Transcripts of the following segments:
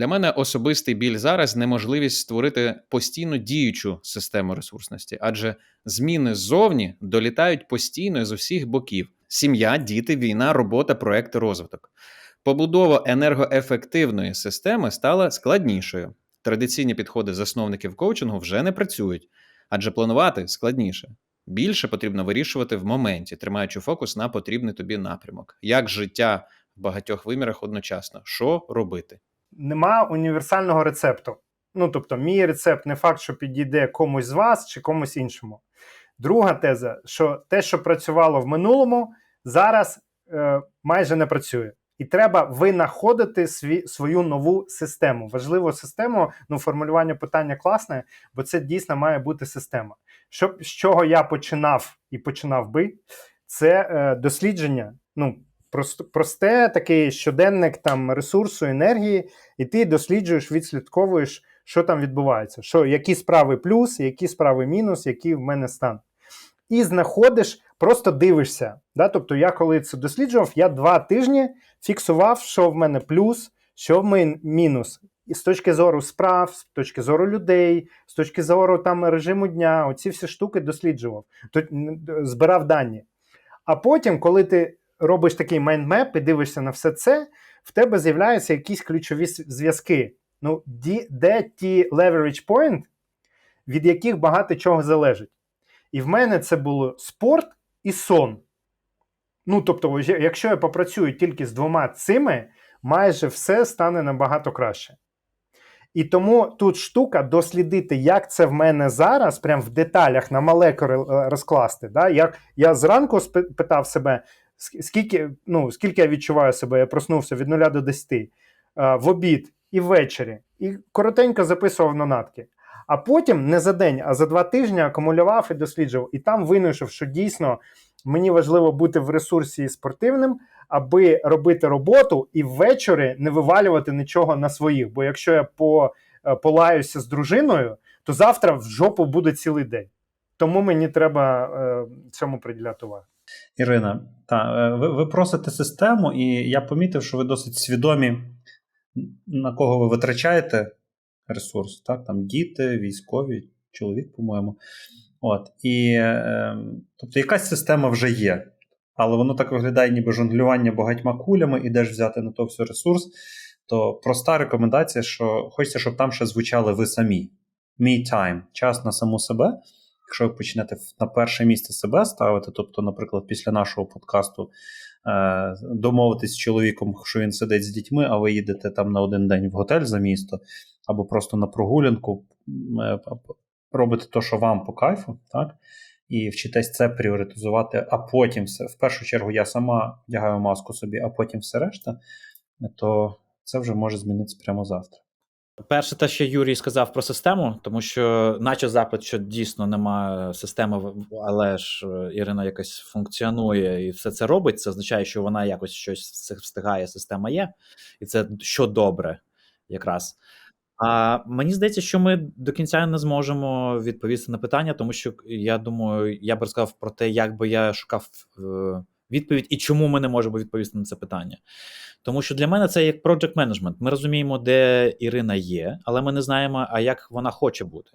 Для мене особистий біль зараз неможливість створити постійно діючу систему ресурсності, адже зміни ззовні долітають постійно з усіх боків: сім'я, діти, війна, робота, проекти, розвиток. Побудова енергоефективної системи стала складнішою. Традиційні підходи засновників коучингу вже не працюють, адже планувати складніше. Більше потрібно вирішувати в моменті, тримаючи фокус на потрібний тобі напрямок. Як життя в багатьох вимірах одночасно, що робити? Нема універсального рецепту. Ну тобто, мій рецепт не факт, що підійде комусь з вас чи комусь іншому. Друга теза, що те, що працювало в минулому, зараз е, майже не працює. І треба винаходити сві, свою нову систему. Важливу систему, ну формулювання питання класне, бо це дійсно має бути система. Що, з чого я починав і починав би, це е, дослідження. Ну, просте такий щоденник там ресурсу, енергії, і ти досліджуєш, відслідковуєш, що там відбувається, що які справи плюс, які справи мінус, який в мене стан. І знаходиш, просто дивишся. Да? Тобто, я коли це досліджував, я два тижні фіксував, що в мене плюс, що в мене мінус. І з точки зору справ, з точки зору людей, з точки зору там режиму дня, оці всі штуки досліджував, збирав дані. А потім, коли ти робиш такий майндмеп і дивишся на все це, в тебе з'являються якісь ключові зв'язки. Ну, де ті leverage point, від яких багато чого залежить. І в мене це було спорт і сон. Ну, тобто, якщо я попрацюю тільки з двома цими, майже все стане набагато краще. І тому тут штука дослідити, як це в мене зараз, прям в деталях на молекули е, розкласти. Да? Як Я зранку питав себе, скільки ну, скільки я відчуваю себе, я проснувся від 0 до 10, е, в обід і ввечері, і коротенько записував нотатки. А потім не за день, а за два тижні акумулював і досліджував. І там винайшов, що дійсно мені важливо бути в ресурсі спортивним, аби робити роботу і ввечері не вивалювати нічого на своїх. Бо якщо я по, е, полаюся з дружиною, то завтра в жопу буде цілий день. Тому мені треба е, цьому приділяти увагу. Ірина, та е, ви, ви просите систему, і я помітив, що ви досить свідомі, на кого ви витрачаєте ресурс. Так? Там діти, військові, чоловік, по-моєму. От. І, е, Тобто, якась система вже є. Але воно так виглядає, ніби жонглювання багатьма кулями, і де ж взяти на то все ресурс. То проста рекомендація, що хочеться, щоб там ще звучали ви самі. Me time, час на саму себе. Якщо ви почнете на перше місце себе ставити, тобто, наприклад, після нашого подкасту е, домовитись з чоловіком, що він сидить з дітьми, а ви їдете там на один день в готель за місто, або просто на прогулянку, е, робите те, що вам по кайфу, так? І вчитесь це пріоритизувати, а потім все. В першу чергу я сама вдягаю маску собі, а потім все решта, то це вже може змінитися прямо завтра. Перше, те, що Юрій сказав про систему, тому що, наче запит, що дійсно немає системи, але ж е, Ірина якось функціонує і все це робить. Це означає, що вона якось щось встигає, система є, і це що добре, якраз. А мені здається, що ми до кінця не зможемо відповісти на питання, тому що я думаю, я б розказав про те, як би я шукав е, відповідь і чому ми не можемо відповісти на це питання. Тому що для мене це як project management. Ми розуміємо, де Ірина є, але ми не знаємо, а як вона хоче бути.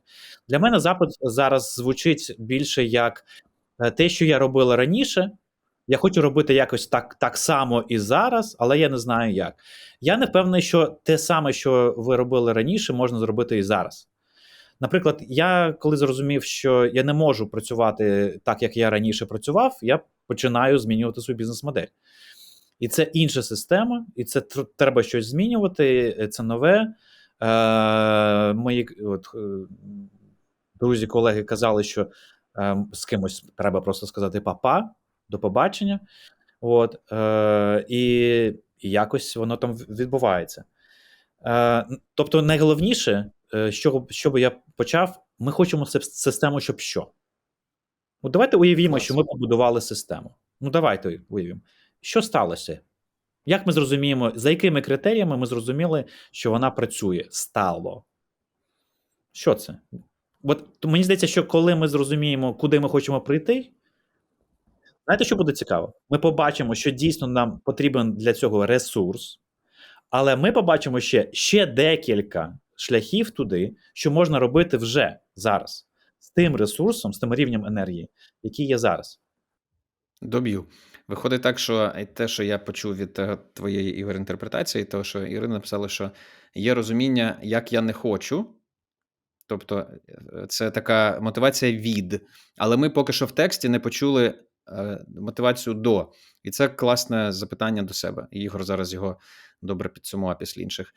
Для мене запит зараз звучить більше як е, те, що я робила раніше. Я хочу робити якось так так само і зараз, але я не знаю як. Я не впевнений, що те саме, що ви робили раніше, можна зробити і зараз. Наприклад, я коли зрозумів, що я не можу працювати так, як я раніше працював, я починаю змінювати свою бізнес-модель. І це інша система, і це треба щось змінювати. Це нове. Е, Мої от, е, друзі, колеги казали, що е, з кимось треба просто сказати папа, до побачення. От, е, І якось воно там відбувається. Е, Тобто, найголовніше, е, що що би я почав, ми хочемо систему, щоб що. Ну, Давайте уявімо, що ми побудували систему. Ну, давайте уявімо. Що сталося? Як ми зрозуміємо, за якими критеріями ми зрозуміли, що вона працює стало? Що це? От мені здається, що коли ми зрозуміємо, куди ми хочемо прийти, знаєте, що буде цікаво? Ми побачимо, що дійсно нам потрібен для цього ресурс, Але ми побачимо ще, ще декілька шляхів туди, що можна робити вже зараз з тим ресурсом, з тим рівнем енергії, який є зараз. Доб'ю. Виходить так, що те, що я почув від е, твоєї Ігор інтерпретації, то що Ірина написала, що є розуміння, як я не хочу. Тобто, е, це така мотивація від. Але ми поки що в тексті не почули е, мотивацію до. І це класне запитання до себе. Ігор зараз його добре підсумував після інших.